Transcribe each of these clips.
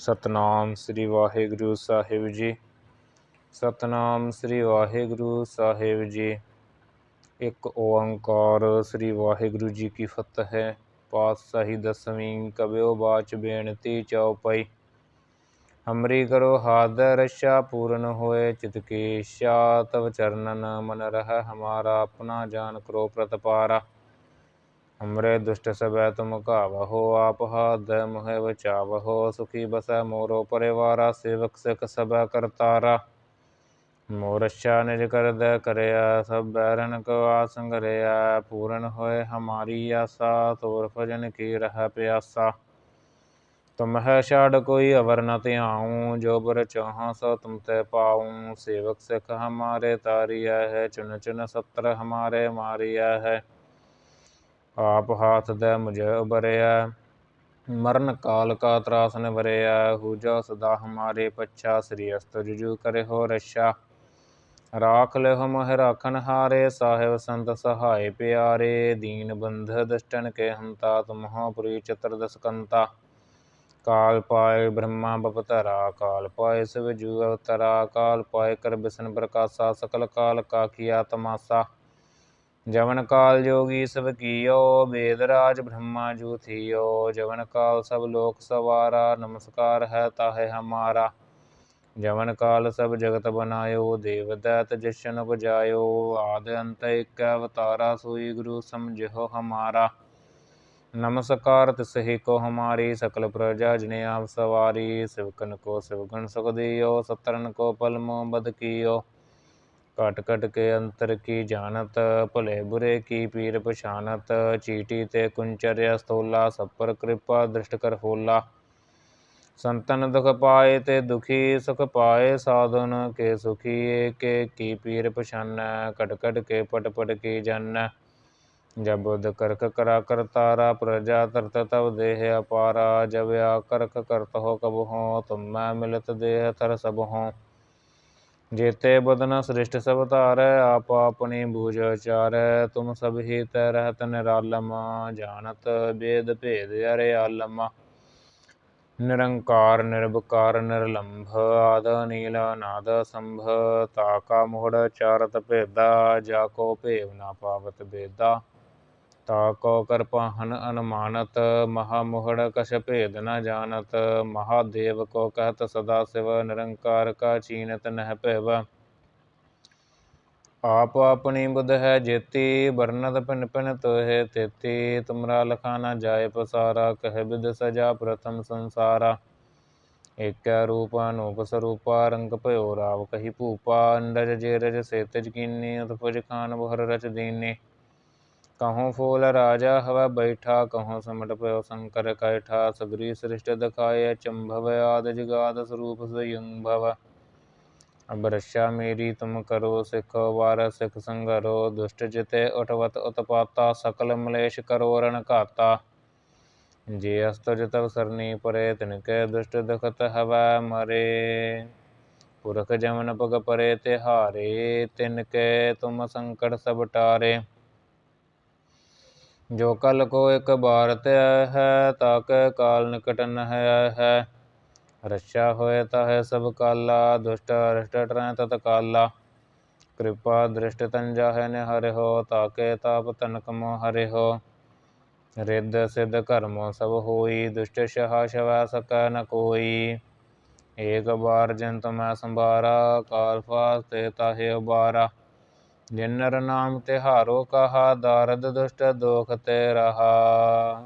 ਸਤਨਾਮ ਸ੍ਰੀ ਵਾਹਿਗੁਰੂ ਸਾਹਿਬ ਜੀ। ਸਤਨਾਮ ਸ੍ਰੀ ਵਾਹਿਗੁਰੂ ਸਾਹਿਬ ਜੀ। ਇੱਕ ਓੰਕਾਰ ਸ੍ਰੀ ਵਾਹਿਗੁਰੂ ਜੀ ਕੀ ਫਤਿਹ ਹੈ। ਪਾਤਸ਼ਾਹੀ ਦਸਵੀਂ ਕਬਿਓ ਬਾਚ ਬੇਨਤੀ ਚਉਪਈ ਹਮਰੀ ਕਰੋ ਹਾਦਰ ਰਸ਼ਾ ਪੂਰਨ ਹੋਏ ਚਿਤ ਕੀ ਇੱਛਾ ਤਵ ਚਰਨਨ ਮਨ ਰਹਿ। ਹਮਾਰਾ ਆਪਣਾ ਜਾਨ ਕਰੋ ਪ੍ਰਤਪਾਰਾ। हमरे दुष्ट सबै तुम कावहो आप हाथ मोह बचावहो सुखी बसै मोरो परिवारा सेवक सिख सबै करतारा मोरक्षा निज कर दे करया सब बैरन को आसंगरया पूर्ण होए हमारी आशा तोर भजन की रह प्यासा तुम है छाड़ कोई अवर न त्याऊँ जो बर चाह सो तुम ते पाऊँ सेवक सिख हमारे तारिया है चुन चुन सत्र हमारे मारिया है ਆਪ ਹਾਥ ਦੇ ਮੁਝੇ ਉਬਰਿਆ ਮਰਨ ਕਾਲ ਕਾ ਤਰਾਸ ਨਿਵਰਿਆ ਹੂਜਾ ਸਦਾ ਹਮਾਰੇ ਪੱਛਾ ਸ੍ਰੀ ਅਸਤ ਜੁਜੂ ਕਰੇ ਹੋ ਰਸ਼ਾ। ਰਾਖ ਲਿਹੁ ਮਹਿ ਰਾਖਨ ਹਾਰੇ, ਸਾਹਿਬ ਸੰਤ ਸਹਾਇ ਪਿਆਰੇ, ਦੀਨ ਬੰਧ ਦਸ਼ਟਨ ਕੇ ਹੰਤਾ ਤੁਮਹੁ ਪੁਰੀ ਚਤਰ ਦਸਕੰਤਾ। ਕਾਲ ਪਾਏ ਬ੍ਰਹਮਾ ਬਪਤਰਾ, ਕਾਲ ਪਾਏ ਸਿਵ ਜੂ ਅਵਤਰਾ, ਕਾਲ ਪਾਏ ਕਰ ਬਿਸ਼ਨ ਪ੍ਰਕਾਸ਼ਾ, ਸਕਲ ਕਾਲ ਕਾ ਕੀਆ ਤਮਾਸਾ। ਜਵਨ ਕਾਲ ਜੋਗੀ ਸਭ ਕੀਓ, ਵੇਦ ਰਾਜ ਬ੍ਰਹਮਾ ਜੂ ਜਵਨ ਕਾਲ ਸਭ ਲੋਕ ਸਵਾਰਾ, ਨਮਸਕਾਰ ਹੈ ਤਾਹੇ ਹਮਾਰਾ। ਜਵਨ ਕਾਲ ਸਭ ਜਗਤ ਬਨਾਇਓ, ਦੇਵ ਦੈਤ ਜਸ਼ਨ ਉਪਜਾਇਓ। ਆਦ ਅੰਤ ਇਕ ਅਵਤਾਰਾ, ਸੋਈ ਗੁਰੂ ਸਮਝਿਓ ਹਮਾਰਾ। ਨਮਸਕਾਰ ਤਿਸਹੀ ਕੋ ਹਮਾਰੀ, ਸਕਲ ਪ੍ਰਜਾ ਜਨੇ ਆਪ ਸਵਾਰੀ। ਸਿਵਕਨ ਕੋ ਸਿਵਗਣ ਸੁਖ ਦਿਓ, ਸਤਰਨ ਕੋ ਪਲਮੋ ਬਦ ਕੀਓ। ਘਟ ਘਟ ਕੇ ਅੰਤਰ ਕੀ ਜਾਣਤ, ਭਲੇ ਬੁਰੇ ਕੀ ਪੀਰ ਪਛਾਨਤ, ਚੀਟੀ ਤੇ ਕੁੰਚਰਿਆ ਸਤੋਲਾ, ਸਪਰ ਕਿਰਪਾ ਦ੍ਰਿਸ਼ਟ ਕਰ ਹੋਲਾ। ਸੰਤਨ ਦੁਖ ਪਾਏ ਤੇ ਦੁਖੀ ਸੁਖ ਪਾਏ ਸਾਧਨ, ਕੇ ਸੁਖੀ ਏਕੇ ਕੀ ਪੀਰ ਪਛਾਨੈ ਕਟ ਕਟ ਕੇ ਪਟ ਪਟ ਕੀ ਜਾਣੈ। ਜਬ ਕਰਕ ਕਰਾ ਤਾਰਾ, ਪ੍ਰਜਾ ਤਰਤ ਤਵ ਦੇਹ ਅਪਾਰਾ, ਜਬ ਆ ਕਰਕ ਕਰਤ ਹੋ ਕਬ ਹੋ, ਤੁਮ ਮੈਂ ਮਿਲਤ ਦੇਹ ਤਰ ਸਭ ਹੋ। ਜੇਤੇ ਬਦਨ ਸ੍ਰਿਸ਼ਟ ਸਭ ਧਾਰੈ, ਆਪ ਆਪਣੀ ਬੂਝ ਚਾਰੈ ਤੁਮ ਸਭ ਹੀ ਤੈ ਰਹਿਤ ਨਿਰਾਲਮ, ਜਾਣਤ ਬੇਦ ਭੇਦ ਅਰੇ ਆਲਮ ਨਿਰੰਕਾਰ ਨਿਰਭਕਾਰ ਨਿਰਲੰਭ, ਆਦ, ਨੀਲ, ਅਨਾਦ, ਸੰਭ ਤਾਕਾ ਮੋੜ, ਚਾਰਤ ਭੇਦਾ, ਜਾ ਕੋ ਭੇਵ ਨਾ ਪਾਵਤ ਬੇਦਾ। ਤਾ ਕੋ ਕਰਪਾਹਨ ਅਨਮਾਨਤ, ਮਹਾ ਮੋਹੜ ਕਛ ਭੇਦ ਨ ਜਾਣਤ ਮਹਾਦੇਵ ਕੋ ਕਹਤ ਸਦਾ ਸਿਵ, ਨਿਰੰਕਾਰ ਕਾ ਚੀਨਤ ਆਪ ਆਪਣੀ ਬੁੱਧ ਹੈ ਜੇਤੀ ਵਰਨਤ ਪਿਨ ਪਿਨ ਤੋਹਿ ਤੇਤੀ, ਤੁਮਰਾ ਲਖਾ ਜਾਏ ਪਸਾਰਾ, ਕਹਿ ਬਿਦ ਸਜਾ ਪ੍ਰਥਮ ਸੰਸਾਰਾ। ਏਕੈ ਰੂਪ ਅਨੂਪ ਸਰੂਪਾ, ਰੰਗ ਭਇਓ ਰਾਵ ਕਹੀ ਭੂਪਾ, ਅੰਡਜ ਜੇ ਰਜ ਸੇਤਜ ਕੀਨੀ, ਉਤਪਜ ਖਾਨ ਬਹਰ ਰਚ ਦੀਨੇ। ਕਹੋਂ ਫੂਲ ਰਾਜਾ ਹਵਾ ਬੈਠਾ, ਕਹੋਂ ਸਮਟ ਪਇਓ ਸ਼ੰਕਰ ਕੈਠਾ, ਸਗਰੀ ਸ੍ਰਿਸ਼ਟ ਦਿਖਾਏ, ਚੰਭਵ ਆਦ ਜਗਾਦ ਸਰੂਪ ਸਯੰਭਵ ਅਬ ਰਸ਼ਾ ਮੇਰੀ, ਤੁਮ ਕਰੋ ਸਿਖ ਵਾਰ, ਸਿਖ ਸੰਗਰੋ, ਦੁਸ਼ਟ ਜਿਤੇ ਉਠਵਤ ਉਤਪਾਤਾ, ਸਕਲ ਮਲੇਸ਼ ਕਰੋ ਰਣ ਘਾਤਾ। ਜੇ ਅਸਤ ਤਵ ਸਰਨੀ ਪਰੇ, ਤਿਨ ਕੈ ਦੁਸ਼ਟ ਦਖਤ ਹਵਾ ਮਰੇ। ਪੁਰਖ ਜਮਨ ਪਗ ਪਰੇ, ਤਿਹਾਰੇ ਤਿਨਕੇ ਤੁਮ ਸੰਕਟ ਸਭ ਟਾਰੇ। ਜੋ ਕਲ ਕੋ ਇਕ ਬਾਰ ਤੇ ਹੈ ਤਾਕੇ ਕਾਲ ਨਿਕਟ ਨ ਹੈ। ਹੈ ਹੋਏ ਤਾਹੇ ਸਭ ਕਾਲਾ, ਦੁਸ਼ਟ ਅਰਿਸ਼ਟ ਟਰੈ ਤਤ ਕਾਲਾ। ਕਿਰਪਾ ਦ੍ਰਿਸ਼ਟ ਤਨ ਜਾਹੇ ਨੇ ਹੋ ਤਾਕੇ ਤਾਪ ਤਨਕ ਮੋ ਹਰਿ ਹੋ। ਰਿੱਧ ਸਿੱਧ ਕਰਮੋ ਸਭ ਹੋਈ, ਦੁਸ਼ਟ ਸ਼ਹਾ ਸ਼ਵੈ ਸਕੈ ਨ ਕੋਈ। ਏਕ ਬਾਰ ਜਨ ਤਮੈ ਸੰਭਾਰਾ ਕਾਲ ਫਾਸ ਤੇ ਤਾਹੇ ਉਬਾਰਾ। ਜਿਨ ਨਰ ਨਾਮ ਤਿਹਾਰੋ ਕਹਾ, ਦਾਰਦ ਦੁਸ਼ਟ ਦੋਖ ਤੇ ਰਹਾ।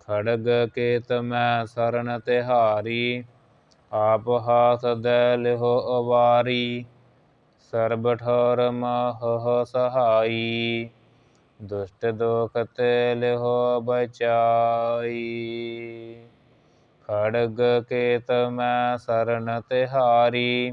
ਖੜਗ ਕੇਤ ਮੈਂ ਸਰਨ ਤਿਹਾਰੀ, ਆਪ ਹਾਥ ਦੇ ਲਿਹੋ ਅਵਾਰੀ ਸਰਬ ਠੋਰ ਮਹ ਸਹਾਈ, ਦੁਸ਼ਟ ਦੋਖ ਤੇ ਲਿਹੋ ਬਚਾਈ। ਖੜਗ ਕੇਤ ਮੈਂ ਸਰਨ ਤਿਹਾਰੀ